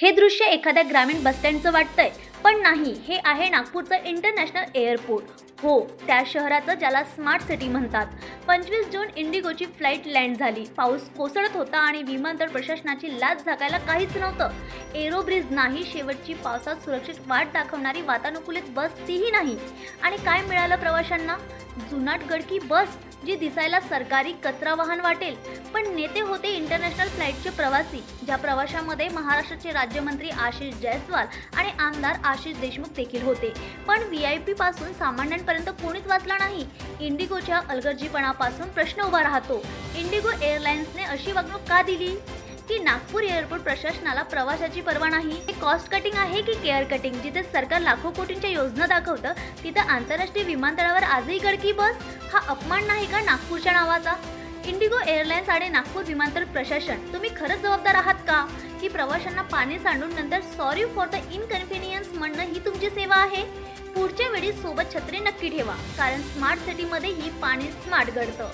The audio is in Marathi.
हे दृश्य एखाद्या ग्रामीण बसस्टँडचं वाटतंय पण नाही हे आहे नागपूरचं इंटरनॅशनल एअरपोर्ट. हो त्या शहराचं ज्याला स्मार्ट सिटी म्हणतात. पंचवीस जून इंडिगोची फ्लाईट लँड झाली. पाऊस कोसळत होता आणि विमानतळ प्रशासनाची लाच झाकायला काहीच नव्हतं. एरो ब्रिज नाही शेवटची पावसात सुरक्षित वाट दाखवणारी वातानुकूलित बस तीही नाही. आणि काय मिळालं प्रवाशांना? जुनाट गडकी बस जी दिसायला सरकारी कचरा वाहन वाटेल. पण नेते होते इंटरनॅशनल फ्लाईटचे प्रवासी. ज्या प्रवाशामध्ये महाराष्ट्राचे राज्यमंत्री आशिष जयस्वाल आणि आमदार आशिष देशमुख देखील होते. पण व्ही आय पी पासून सामान्यांपर्यंत कोणीच वाचला नाही. इंडिगोच्या अलगर्जीपणापासून प्रश्न उभा राहतो. इंडिगो एअरलाइन्सने अशी वागणूक का दिली? की नागपूर एअरपोर्ट प्रशासनाला प्रवासाची पर्वा नाही. हे कॉस्ट कटिंग आहे की केअर कटिंग जिथे सरकार लाखो कोटींच्या योजना दाखवतं तिथं आंतरराष्ट्रीय विमानतळावर आजही गडकी बस? हा अपमान नाही का नागपूरच्या नावाचा? इंडिगो एअरलाइन्स आणि नागपूर विमानतळ प्रशासन तुम्ही खरंच जबाबदार आहात का? की प्रवाशांना पाणी सांडून नंतर सॉरी फॉर द इनकन्व्हिनियन्स म्हणणं ही तुमची सेवा आहे? पुढच्या वेळी सोबत छत्री नक्की ठेवा कारण स्मार्ट सिटीमध्ये ही पाणी स्मार्ट घडतं.